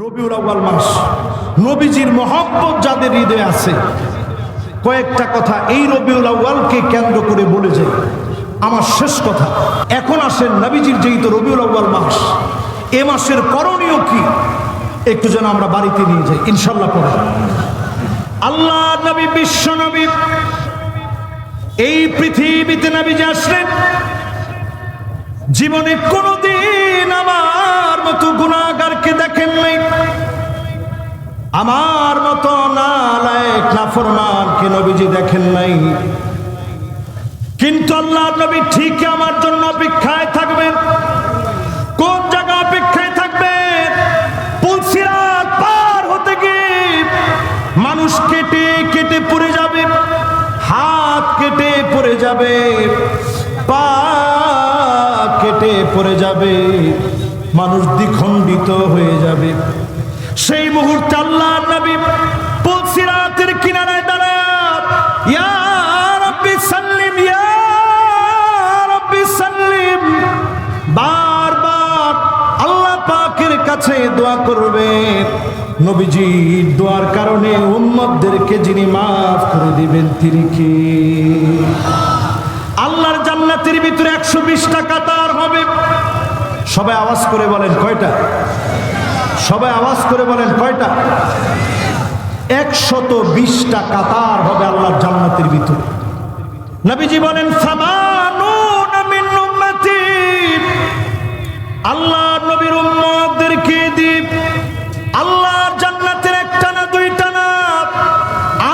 রবিউল আউয়াল মাস। নবীজির মহব্বত যাদের হৃদয়ে আছে, কয়েকটা কথা এই রবিউল আউয়ালকে কেন্দ্র করে বলে যাই। আমার শেষ কথা, এখন আসেন নবীজির যেই তো রবিউল আউয়াল মাস, এ মাসের করণীয় কি? একটু যেন আমরা বাড়িতে নিয়ে যাই ইনশাল্লাহ পরে আল্লাহ নবী, বিশ্ব নবী, এই পৃথিবীতে নবীজি আসলেন। জীবনে কোনোদিন আমার মতো গুণাগারকে দেখেন নাই। আমার মতো নালায়েক, নাফরমানকে নবীজি দেখেন নাই। কিন্তু আল্লাহ নবী ঠিক আমার জন্য অপেক্ষায় থাকবেন। কোন জায়গা অপেক্ষায় থাকবেন? পুলসিরাত পার হতে গিয়ে মানুষ কেটে কেটে পড়ে যাবে, হাত কেটে পড়ে যাবে। পড়ে যাবে, মানুষ দ্বিখণ্ডিত হয়ে যাবে। সেই মুহূর্তে আল্লাহ নবী পুলসিরাতের কিনারায় দাঁড়ায়। ইয়া রাব্বি সাল্লিম বারবার আল্লাহ পাকের কাছে দোয়া করবে। নবীজি, দোয়ার কারণে উম্মতদেরকে যিনি মাফ করে দিবেন, তিনি কি? আল্লাহর জান্নাতের ভিতরে একশো বিশটা কাতার হবে। সবাই আওয়াজ করে বলেন কয়টা? সবাই আওয়াজ করে বলেন কয়টা? একশত বিশটা কাতার হবে আল্লাহর জান্নাতের ভিতরে। নবীজি বলেন আল্লাহ নবীর উম্মতদেরকে দিব আল্লাহর জান্নাতের একটা না দুইটা না,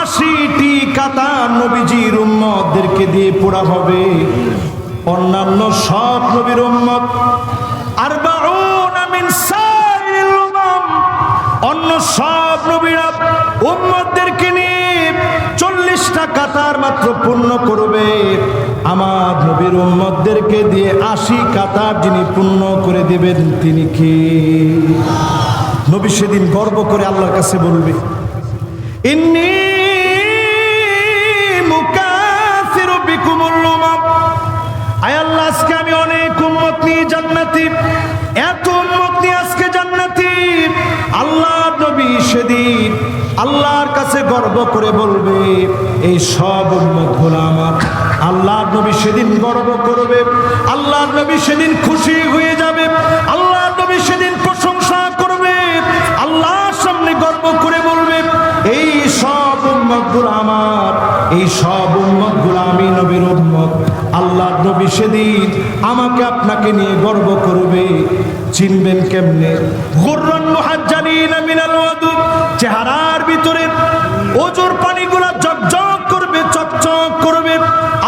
আশিটি কাতা নবীজির উম্মতদেরকে দিয়ে পোড়া হবে। অন্যান্য সব নবীর উম্মত অন্য সব নবীরা উম্মতদেরকে নিয়ে চল্লিশটা কাতার মাত্র পূর্ণ করবে। আমার নবীর উম্মতদেরকে দিয়ে আশি কাতার যিনি পূর্ণ করে দেবেন, তিনি কি? নবী সেদিন গর্ব করে আল্লাহর কাছে বলবে, ইন্নি সেদিন আল্লাহর কাছে গর্ব করে বলবে, এই সব উম্মতগুলো আমার। আল্লাহ নবী সেদিন গর্ব করবে আল্লাহ নবী সেদিন খুশি হয়ে যাবে আল্লাহ নবী সেদিন প্রশংসা করবে, আল্লাহর সামনে গর্ব করে বলবে, এই সব উম্মত আমার, এই সব উম্মতগুলো আমি নবীর উম্মত। আল্লাহ নবী সেদিন আমাকে আপনাকে নিয়ে গর্ব করবে, চিনবেন কেমনে? গুররান মুহাজ্জালিন মিনাল ওয়াদু চেহারার ভিতরে ওজোর পানিগুলা জগজগ করবে, চকচক করবে।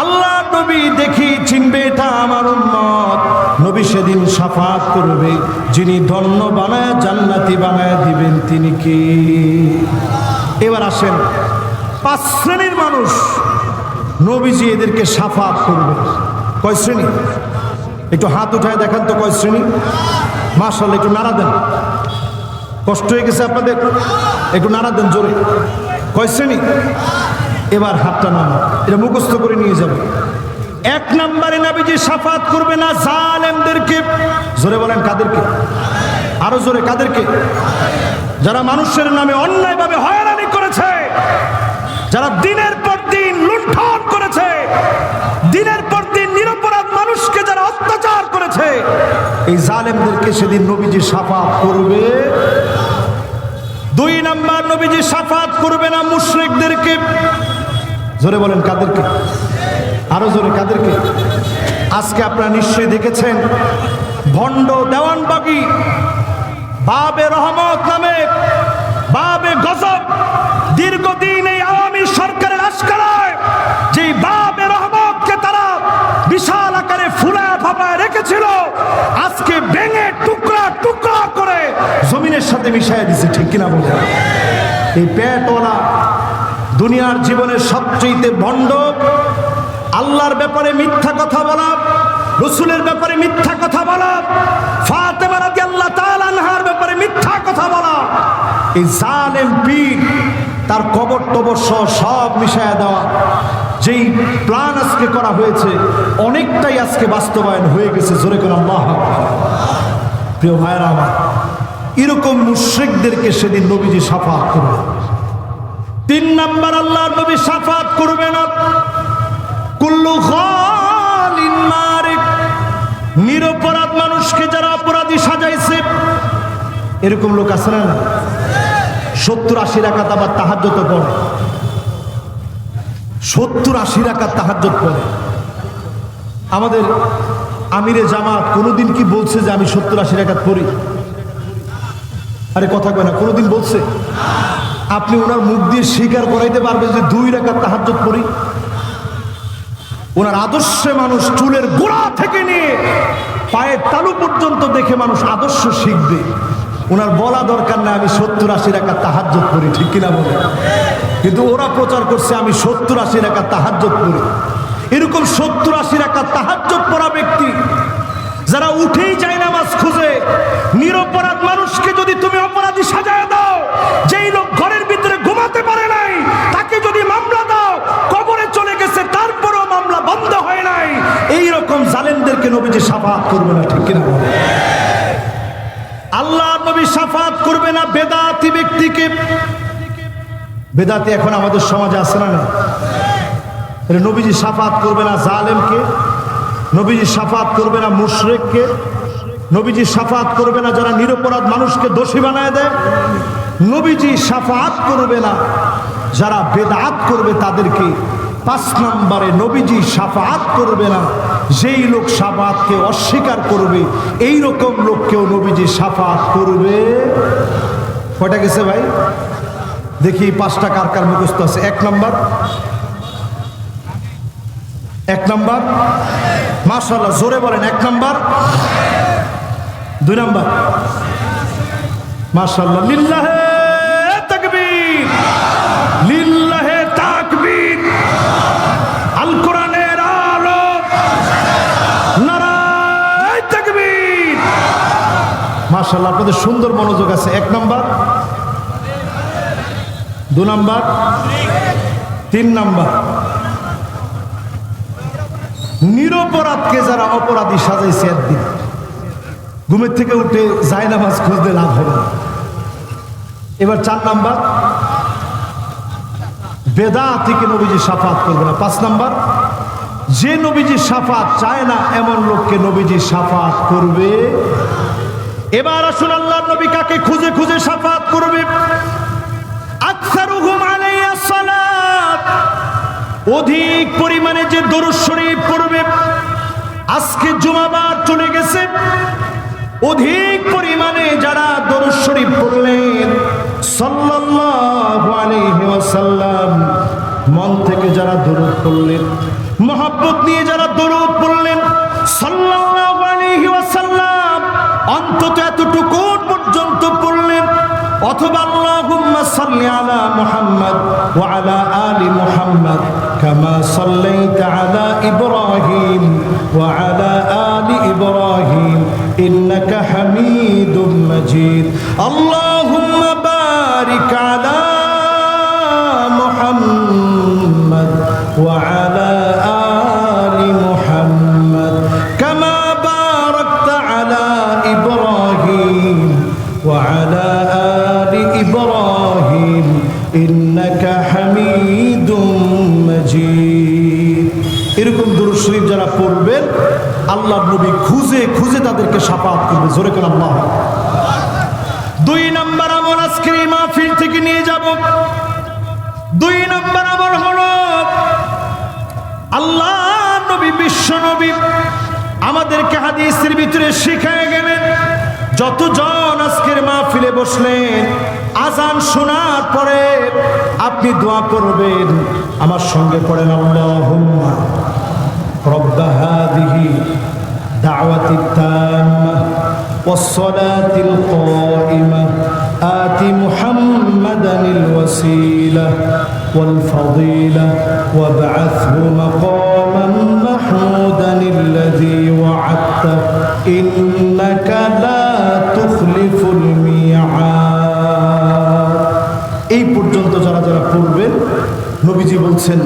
আল্লাহ নবী দেখি চিনবে এটা আমার উম্মত। নবী সেদিন সাফাত করবে, যিনি ধন্য বানায় জান্নাতি বানায় দিবেন তিনি কি? এবার আসেন, পাঁচ শ্রেণির মানুষ নবীজি এদেরকে সাফাত করবে। কয় শ্রেণি? একটু হাত উঠায় দেখান তো কয় শ্রেণি? মার্শাল একটু নাড়া দেন। কষ্ট হয়ে গেছে আপনাদের? একটু নাড়া দেন জোরে। কয় শ্রেণি? এবার হাতটা নামা এটা মুখস্থ করে নিয়ে যাবে। এক নম্বরে নাবিজি সাফাত করবে না জালেমদেরকে। জোরে বলেন কাদেরকে? আরও জোরে, কাদেরকে? যারা মানুষের নামে অন্যায়ভাবে হয়রানি করেছে, যারা দিনের পর দিন লুণ্ঠন করেছে, দিনের পর দিন নিরপরাধ মানুষকে যারা অত্যাচার করেছে এই জালেমদেরকে সেদিন নবীজি সাফাত করবে। দুই নাম্বার, নবীজি সাফাত করবে না মুশরিকদেরকে। জোরে বলেন, কাদেরকে? আরও জোরে, কাদেরকে? আজকে আপনারা নিশ্চয়ই দেখেছেন, ভণ্ড দেওয়ানবাগি, বাবে রহমত নামে, বাবে গজব, দীর্ঘদিন এই আওয়ামী সরকারের আশকারায় যে বাবে রহমতকে তারা বিশাল আকারে ফুলা ফাপায় রেখেছিল। আজকে ভেঙে টুকরা টুকরা করে জমিনের সাথে মিশাই দিছে, ঠিক কিনা বলে এই পেটওয়ালা দুনিয়ার জীবনের সবচেয়ে ভণ্ড আল্লাহর ব্যাপারে মিথ্যা কথা বলা, রসুলের ব্যাপারে মিথ্যা কথা বলা, ফাতেমা রাদিয়াল্লাহু তাআলা আনহার ব্যাপারে মিথ্যা কথা বলা, এই জালেম পীর তার কবর টবর সহ সব মিশায়া দেওয়া। যেই প্ল্যান আজকে করা হয়েছে, অনেকটাই আজকে বাস্তবায়ন হয়ে গেছে, জোরে করে আল্লাহ প্রিয় ভাইরা আমার, এরকম মুশ্রিকদেরকে সেদিন নবীজি সাফাত করবে তিন নাম্বার আল্লাহ নবী সাফাত করবে না কুল্লু নিরপরাধ মানুষকে যারা অপরাধী সাজাইছে। এরকম লোক আছে না সত্তর আশি রাকাত আবার তাহাজ্যত পড়ে। সত্তর আশি রাকাত তাহাজ্যত পড়ে। আমাদের আমিরে জামাত কোনোদিন কি বলছে যে আমি সত্তর আশি রাকাত পড়ি? আরে কথা কয় না, কোনোদিন বলছে? আপনি ওনার মুখ দিয়ে স্বীকার করাইতে পারবেন যে দুই রাকাত তাহাজ্জত পড়ি। ওনার আদর্শে মানুষ চুলের গোড়া থেকে নিয়ে পায়ের তালু পর্যন্ত দেখে মানুষ আদর্শ শিখবে। ওনার বলা দরকার না আমি সত্তর আশি টাকা তাহাজ্জত করি, ঠিক কিনা বলে কিন্তু ওরা প্রচার করছে, আমি সত্তর আশি টাকা তাহাজ্জত করি। এরকম সত্তর আশি টাকা তাহাজ্জত পড়া ব্যক্তি, যারা উঠেই যায় নামাজ খুঁজে, নিরপরাধ মানুষকে যদি তুমি অপরাধী সাজায় দাও, যেই লোক ঘরের ভিতরে ঘুমাতে পারে নাই, তাকে যদি মামলা দাও, কবরে চলে গেছে, তারপরও মামলা বন্ধ হয় নাই এই রকম জালেমদেরকে নবীজি সাফাত করবে না, ঠিক কিনা বলে? আল্লাহ নবী সাফাত করবে না বেদাতি ব্যক্তিকে। বেদাতি এখন আমাদের সমাজে না না নবীজি সাফাত করবে না জালেমকে, নবীজি সাফাত করবে না মুশরেককে, নবীজি সাফাত করবে না যারা নিরপরাধ মানুষকে দোষী বানায় দেয়, নবীজি সাফাত করবে না যারা বেদাত করবে তাদেরকে পাঁচ নম্বরে নবীজি সাফাত করবে না। যেই লোক সাফাতকে অস্বীকার করবে এই রকম লোককেও নবীজি সাফাত করবে। কয়টা গেছে ভাই? দেখি পাঁচটা কার কার মুখস্থ আছে। এক নম্বর। এক নম্বর। মাশাল্লাহ জোরে বলেন, এক নম্বর। দুই নম্বর। মাশাল্লাহ লিল্লাহে। মাশাল্লাহ আপনাদের সুন্দর মনোযোগ আছে। এক নম্বর, দু নম্বর, তিন নম্বর। নিরপরাধকে যারা অপরাধী সাজাইছে একদিন, ঘুমের থেকে উঠে যায় নামাজ খুঁজতে লাভ হবে এবার চার নাম্বার বেদা থেকে নবীজি সাফাত করবে না। পাঁচ নাম্বার, যে নবীজি সাফাত চায় না, এমন লোককে নবীজি সাফাত করবে এবার আসুন আল্লাহ নবী কাকে খুঁজে খুঁজে সাফাত করবে। অধিক পরিমাণে যে দরুদ পড়বে, আজকে জুমাবার চলে গেছে। অধিক পরিমাণে যারা দরুদ পড়লেন ওয়াসাল্লাম, মন থেকে যারা দরুদ পড়লেন, মহব্বত নিয়ে যারা দরুদ পড়লেন ওয়াসাল্লাম অন্তত এতটুকু পর্যন্ত পড়লেন। অথবা আল্লাহুম্মা সাল্লি আলা মুহাম্মদ ওয়া আলা আলি মুহাম্মদ কামা সাল্লাইতা আলা ইব্রাহিম ওয়া আলা আলি ইব্রাহিম ইন্নাকা হামিদুম মাজিদ। আল্লাহুম্মা إبراهيم إنك حميد مجيد এরকম দুরূদ শরীফ যারা পড়বেন আল্লাহ নবী খুঁজে খুঁজে তাদেরকে সাফাত করবে জোরে করে আল্লাহ দুই নাম্বার আমল আজকের এই মাহফিল থেকে নিয়ে যাব দুই নাম্বার আমল হলো আল্লাহ নবী বিশ্ব নবী আমাদেরকে হাদিসের ভিতরে শিখায় গেলেন যতজন আজকের মাহফিলে বসলেন আজান শোনার পরে আপনি দোয়া করবেন আমার সঙ্গে পড়েন আল্লাহুম্মা رب هذه دعوة التامة والصلاة القائمة آت محمدا الوسيلة والفضيلة وابعثه مقاما محمودا الذي وعدته إنك لا নবীজি বলছেন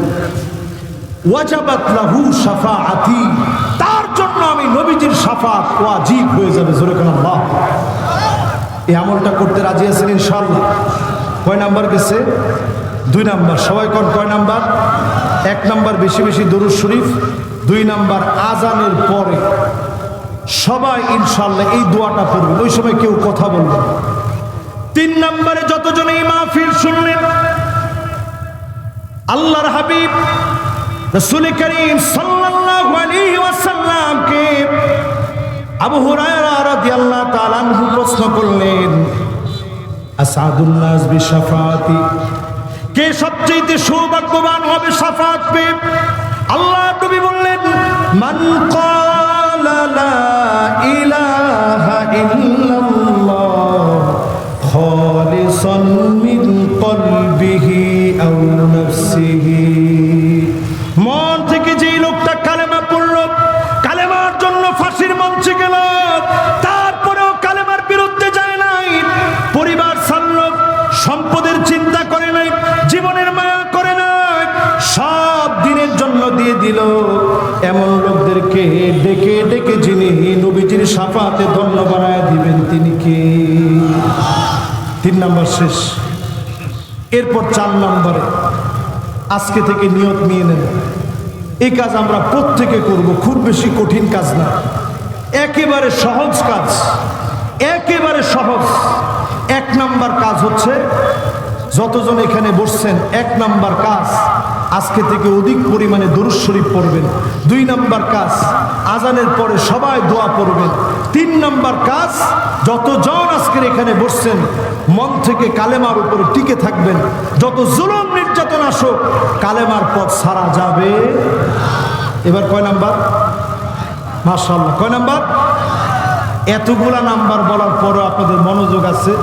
তার জন্য আমি নবীজির শাফাত ওয়াজিব হয়ে যাবে আমলটা করতে রাজি আছেন ইনশাল্লাহ কয় নাম্বার গেছে? দুই নাম্বার। সবাই কোন, কয় নাম্বার? এক নাম্বার বেশি বেশি দরুদ শরীফ, দুই নাম্বার আজানের পরে। সবাই ইনশাল্লাহ এই দোয়াটা পড়বেন, ওই সময় কেউ কথা বলবে না। তিন নম্বরে যতজন এই মাহফিল শুনলেন আল্লাহর হাবিব রসুল করিম সাল্লাল্লাহু আলাইহি ওয়াসাল্লামকে আবু হুরায়রা রাদিয়াল্লাহু তাআলা প্রশ্ন করলেন আসাদুন নাস বিশাফাতি কে সবচেয়ে সৌভাগ্যবান হবে শাফাত পেয়ে আল্লাহ নবী বললেন, মান ক্বালা লা ইলাহা ইল্লাল্লাহ খালিসান শেষ। এরপর চার নম্বরে, আজকে থেকে নিয়ত নিয়ে নেব এই কাজ আমরা প্রত্যেকে করব, খুব বেশি কঠিন কাজ না। একেবারে সহজ কাজ, একেবারে সহজ। এক নাম্বার কাজ হচ্ছে যতজন এখানে বসছেন, এক নাম্বার কাজ আজকে থেকে অধিক পরিমাণে দরুদ শরীফ পড়বেন। দুই নাম্বার কাজ আজানের পরে সবাই দোয়া পড়বেন। তিন নাম্বার কাজ যতজন আজকের এখানে বসছেন, মন থেকে কালেমার উপরে টিকে থাকবেন। যত জুলুম নির্যাতন আসুক, কালেমার পথ সারা যাবে। এবার কয় নাম্বার? মার্শাল্লাহ কয় নাম্বার? এতগুলা নাম্বার বলার পরও আপনাদের মনোযোগ আছে।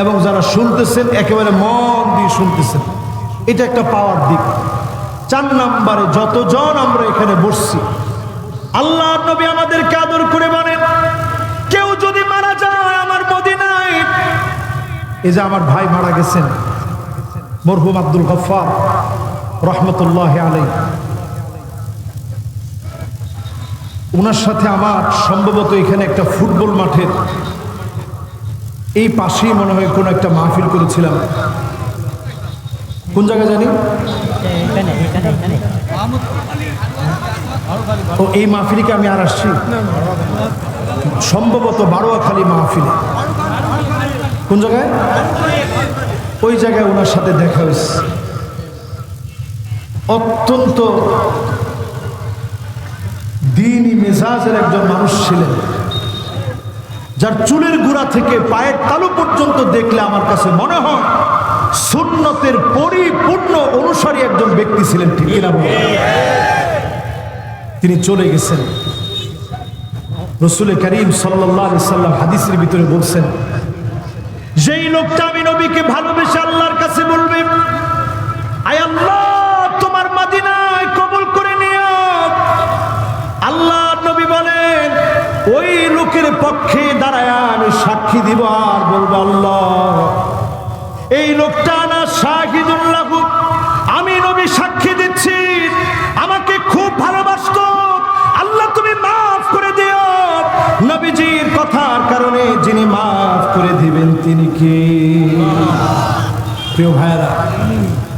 এবং যারা শুনতেছেন, একেবারে মন দিয়ে শুনতেছেন। এটা একটা পাওয়ার দিক। চার নাম্বারে যতজন আমরা এখানে বসছি, আল্লাহ নবী আমাদেরকে আদর করে বলেন, কেউ যদি মারা যায় আমার মদিনায়, এই যে আমার ভাই মারা গেছেন, মরহুম আব্দুল গফার রহমতুল্লাহ আলাই ওনার সাথে আমার সম্ভবত এখানে একটা ফুটবল মাঠের এই পাশেই মনে হয় কোনো একটা মাহফিল করেছিলাম। কোন জায়গায় জানি? ও, এই মাহফিলিকে আমি আর আসছি? সম্ভবত বারোয়াখালী মাহফিলে। কোন জায়গায়? ওই জায়গায় ওনার সাথে দেখা হয়েছে। অত্যন্ত দিনই মেজাজের একজন মানুষ ছিলেন। যার চুলের গুড়া থেকে পায়ের তালু পর্যন্ত দেখলে আমার কাছে মনে হয় সুন্নতের পরিপূর্ণ অনুসারী একজন ব্যক্তি ছিলেন, ঠিক তিনি চলে গেছেন। রসুল করিম সাল্লাহ সাল্লাম হাদিসের ভিতরে বলছেন, যেই লোকটা আমি নবীকে ভালোবেসে আল্লাহর কাছে বলবে, আয় আল্লাহ ওই লোকের পক্ষে দাঁড়ায় আমি সাক্ষী দিব আর বলব আল্লাহ। এই লোকটা না শাহিদুল্লাহ। আমি নবী সাক্ষী দিচ্ছি। আমাকে খুব ভালোবাসতো। আল্লাহ তুমি মাফ করে দিও। নবীজির কথার কারণে যিনি মাফ করে দিবেন তিনি কি? প্রিয় ভাইরা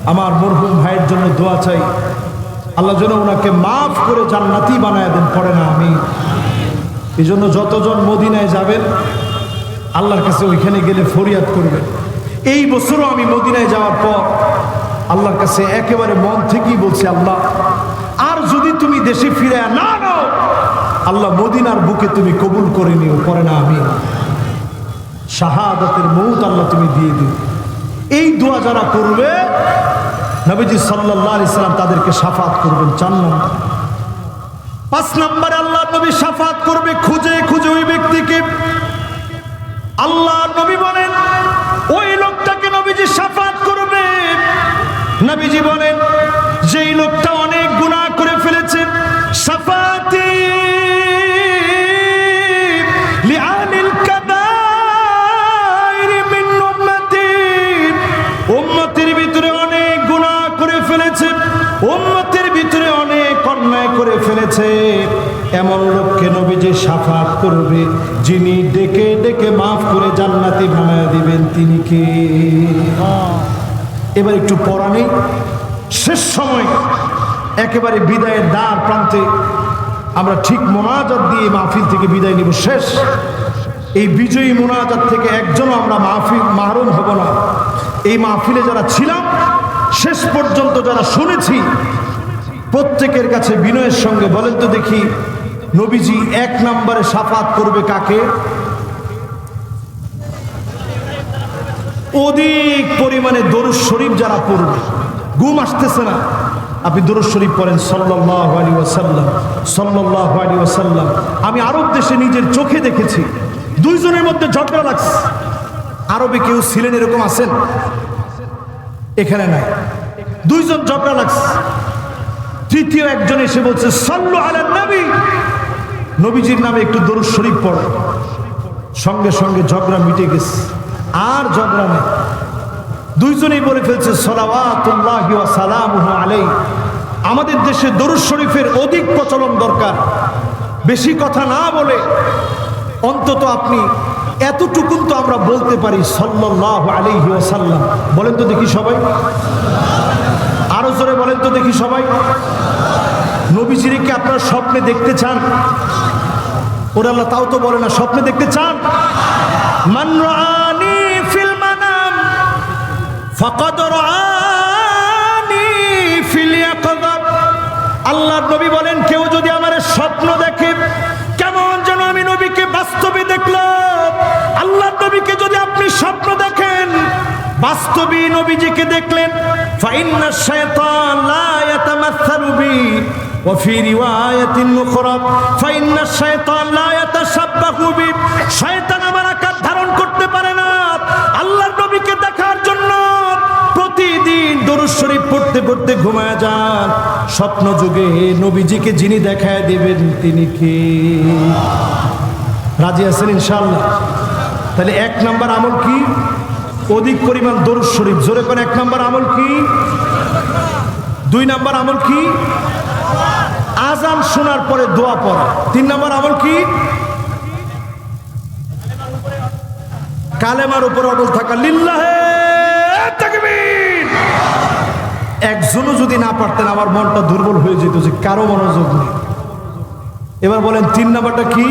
আমার মরহুম ভাইয়ের জন্য দোয়া চাই। আল্লাহ যেন ওনাকে মাফ করে জান্নাতি বানায় দেন, পড়ে না আমি। এই জন্য যতজন মদিনায় যাবেন, আল্লাহর কাছে ওইখানে গেলে ফরিয়াদ করবেন। এই বছরও আমি মদিনায় যাওয়ার পর আল্লাহর কাছে একেবারে মন থেকেই বলছি, আল্লাহ, আর যদি তুমি দেশে ফিরে না নাও, আল্লাহ মদিনার বুকে তুমি কবুল করে নিও করে না আমি শাহাদাতের মৌত আল্লাহ তুমি দিয়ে দিও এই দোয়া যারা করবে, নবীজি সাল্লাহ আলি সাল্লাম তাদেরকে সাফাত করবেন চার নম্বর পাঁচ নম্বরে, আল্লাহ নবী সাফাত করবে, খুঁজে খুঁজে ওই ব্যক্তিকে। আল্লাহ নবী বলেন, ওই লোকটাকে নবীজি সাফাত করবে। নবীজি বলেন অন্যায় করে ফেলেছে। এমন লোককে নবীজি সাফাত করবে, যিনি ডেকে ডেকে মাফ করে জান্নাতি বানায় দিবেন তিনি কে? এবার একটু পড়া নেই। শেষ সময়, একেবারে বিদায়ের দ্বার প্রান্তে আমরা ঠিক মোনাজাত দিয়ে মাহফিল থেকে বিদায় নিব। শেষ, এই বিজয়ী মোনাজাত থেকে একজনও আমরা মাহফিল, মাহরুম হব না। এই মাহফিলে যারা ছিলাম, শেষ পর্যন্ত যারা শুনেছি প্রত্যেকের কাছে বিনয়ের সঙ্গে বলেন তো দেখি, নবীজি এক নম্বরে সাফাত করবে কাকে? অধিক পরিমাণে দরুদ শরীফ যারা পড়বে, ঘুম আসতেছে না। আপনি দরুদ শরীফ পড়েন সাল্লাহ আলী ওয়াসাল্লাম সাল্লাহ আলী ওয়াসাল্লাম। আমি আরব দেশে নিজের চোখে দেখেছি, দুইজনের মধ্যে ঝগড়া লাগছে। আরবে কেউ ছিলেন এরকম আছেন? এখানে নাই। দুইজন ঝগড়া লাগছে। তৃতীয় একজন এসে বলছে, সল্লু আলান নবী। নবীজির নামে একটু দরুদ শরীফ পড়ো। সঙ্গে সঙ্গে ঝগড়া মিটে গেছে। আর ঝগড়া নেই। দুইজনেই বলে ফেলছে, সলাওয়াতুল্লাহি আমাদের দেশে দরুদ শরীফের অধিক প্রচলন দরকার। বেশি কথা না বলে অন্তত আপনি এতটুকুন তো আমরা বলতে পারি সাল্লাল্লাহু আলাইহি বলেন তো দেখি সবাই। আরও জোরে বলেন তো দেখি সবাই। নবীজিরে কি আপনারা স্বপ্নে দেখতে চান? ওরা আল্লাহ, তাও তো বলে না, স্বপ্নে দেখতে চান? মান রাআনি ফিল মানাম, ফাকাদ রাআনি ফিল ইয়াকযাব আল্লাহর নবী বলেন, কেউ যদি আমার স্বপ্ন দেখে, কেমন যেন আমি নবীকে বাস্তবে দেখলাম। আল্লাহর নবীকে যদি আপনি স্বপ্ন দেখেন বাস্তবী নবীজিকে দেখলেন ধারণ করতে পারে না। আল্লাহর নবীকে দেখার জন্য প্রতিদিন দরুশরীফ পড়তে পড়তে ঘুমায় যান। স্বপ্ন যুগে নবীজিকে যিনি দেখায় দেবেন, তিনি কে? রাজি আছেন ইনশাল্লাহ তাহলে এক নাম্বার আমল কি? অধিক পরিমাণ দরুদ শরীফ। জোরে করে এক নাম্বার আমল কি? দুই নাম্বার আমল কি? আজান শোনার পরে দোয়া পড়া। তিন নম্বর আমল কি? কালেমার উপর অটল থাকা। লিল্লাহে একজনও যদি না পারতেন, আমার মনটা দুর্বল হয়ে যেত যে কারও মনোযোগ নেই। এবার বলেন, তিন নাম্বারটা কি?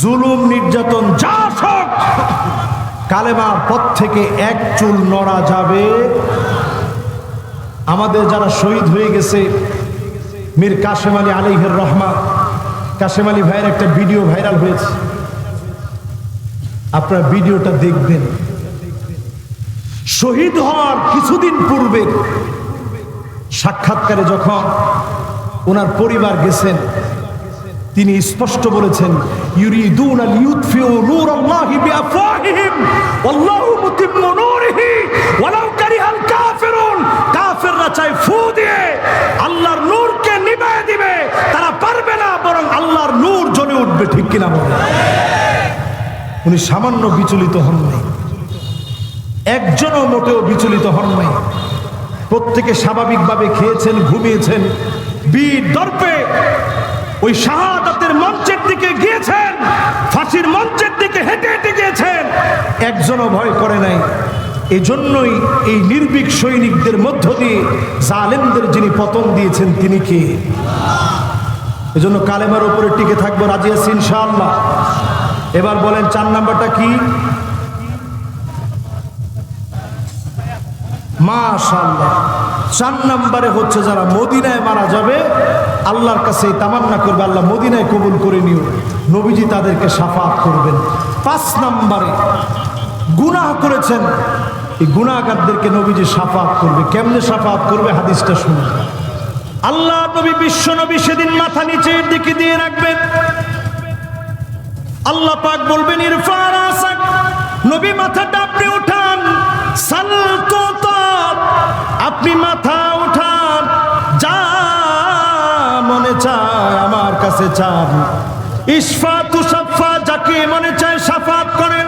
জুলুম, নির্যাতন, যা সব! কালেমার পথ থেকে এক চুল নড়া যাবে। আমাদের যারা শহীদ হয়ে গেছে, মীর কাশেম আলী আলিহের রহমা কাশেম আলী ভাইয়ের একটা ভিডিও ভাইরাল হয়েছে। আপনারা ভিডিওটা দেখবেন। শহীদ হওয়ার কিছুদিন পূর্বে সাক্ষাৎকারে যখন ওনার পরিবার গেছেন তিনি স্পষ্ট বলেছেন, ইউরিদুন আল ইউতফিউ নূরাল্লাহি বিআফওয়াহিহিম, ওয়াল্লাহু মুতিম্মু নূরিহি, ওয়ালাউ কারিহাল কাফিরুন। কাফেররা চায় ফু দিয়ে, আল্লাহর নূরকে নিভায় দিবে, তারা পারবে না, বরং আল্লাহর নূর জ্বলে উঠবে, ঠিক কিনা বলে? উনি সামান্য বিচলিত হন নাই। একজনও মোটেও বিচলিত হন নাই। প্রত্যেকে স্বাভাবিকভাবে খেয়েছেন, ঘুমিয়েছেন। বীর দর্পে ওই শাহাদাতের মঞ্চের দিকে গিয়েছেন, ফাঁসির মঞ্চের দিকে হেঁটে হেঁটে গিয়েছেন। একজনও ভয় করে নাই। এজন্যই এই নির্ভীক সৈনিকদের মধ্য দিয়ে জালেমদের যিনি পতন দিয়েছেন, তিনি কে? এজন্য কালেমার উপরে টিকে থাকব রাজি আছি ইনশাআল্লাহ। এবার বলেন, চার নাম্বারটা কি? মাশাআল্লাহ। চার নাম্বারে হচ্ছে যারা মদিনায় মারা যাবে আল্লাহর কাছে তামান্না করবে, আল্লাহ মদিনায় কবুল করে নিও। নবীজি তাদেরকে সাফাত করবেন। পাঁচ নাম্বারে গুনাহ করেছেন। এই গুনাহগারদেরকে নবীজি সাফাত করবে। কেমনে সাফাত করবে? হাদিসটা শুনুন। আল্লাহ নবী, বিশ্ব নবী সেদিন মাথা নিচের দিকে দিয়ে রাখবেন। আল্লাহ পাক বলবেন, ইরফান আসাক। নবী মাথাটা আপনি উঠান। সালতো চান যাকে মনে চায় সাফাত করেন,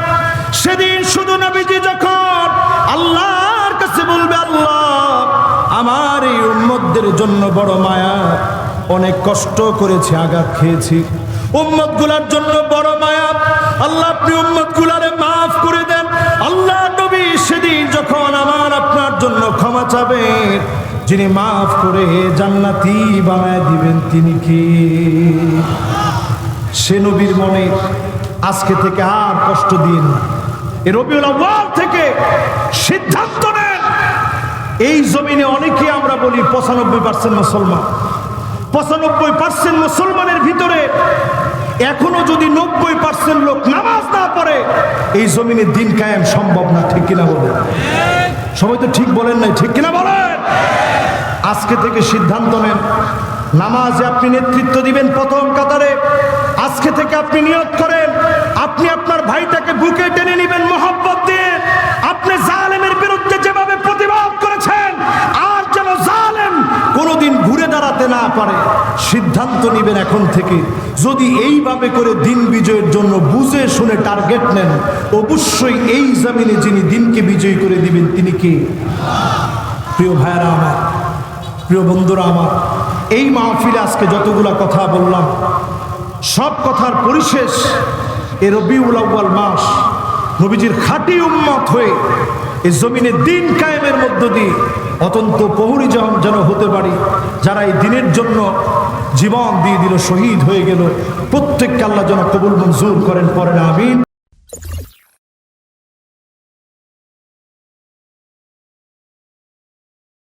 সেদিন শুধু নবীজি যখন আল্লাহর কাছে বলবে, আল্লাহ, আমার এই উম্মতদের জন্য বড় মায়া, অনেক কষ্ট করেছি, আঘাত খেয়েছি। উম্মত জন্য বড় মায়া, আল্লাহ আপনি উম্মত গুলারে মাফ করে দেন, আল্লাহ সেদিন যখন আমার আপনার জন্য ক্ষমা চাবেন, যিনি মাফ করে জান্নাতি বানায় দিবেন, তিনি কি? সে নবীর মনে আজকে থেকে আর কষ্ট দিন রবিউল আউয়াল থেকে সিদ্ধান্ত নেন। এই জমিনে অনেকে আমরা বলি পঁচানব্বই পার্সেন্ট মুসলমান। পঁচানব্বই পার্সেন্ট মুসলমানের ভিতরে এখনও যদি নব্বই পার্সেন্ট লোক নামাজ না পড়ে, এই জমিনে দিন কায়েম সম্ভব না, ঠিক কিনা বলেন? সবাই তো ঠিক বলেন নাই, ঠিক কিনা বলেন? আজকে থেকে সিদ্ধান্ত নেন, নামাজে আপনি নেতৃত্ব দিবেন প্রথম কাতারে, আজকে থেকে আপনি নিয়ত করেন, আপনি আপনার ভাইটাকে বুকে টেনে নেবেন মোহাব্বত দিয়ে, আপনি জালেমের কোনোদিন ঘুরে দাঁড়াতে না পারে। সিদ্ধান্ত নেবেন এখন থেকে। যদি এইভাবে করে দিন বিজয়ের জন্য বুঝে শুনে টার্গেট নেন, অবশ্যই এই জামিনে যিনি দিনকে বিজয়ী করে দিবেন, তিনি কে? প্রিয় ভাইয়েরা আমার, প্রিয় বন্ধুরা আমার, এই মাহফিলে আজকে যতগুলা কথা বললাম, সব কথার পরিশেষ এ রবিউল আউ্বাল মাস, নবীজির খাঁটি উম্মত হয়ে এই জমিনে দিন কায়েমের মধ্য দিয়ে অত্যন্ত প্রহরী যেমন যেন হতে পারি, যারা এই দিনের জন্য জীবন দিয়ে দিল, শহীদ হয়ে গেল। প্রত্যেককে আল্লাহ যেন কবুল মঞ্জুর করেন পরে আমিন।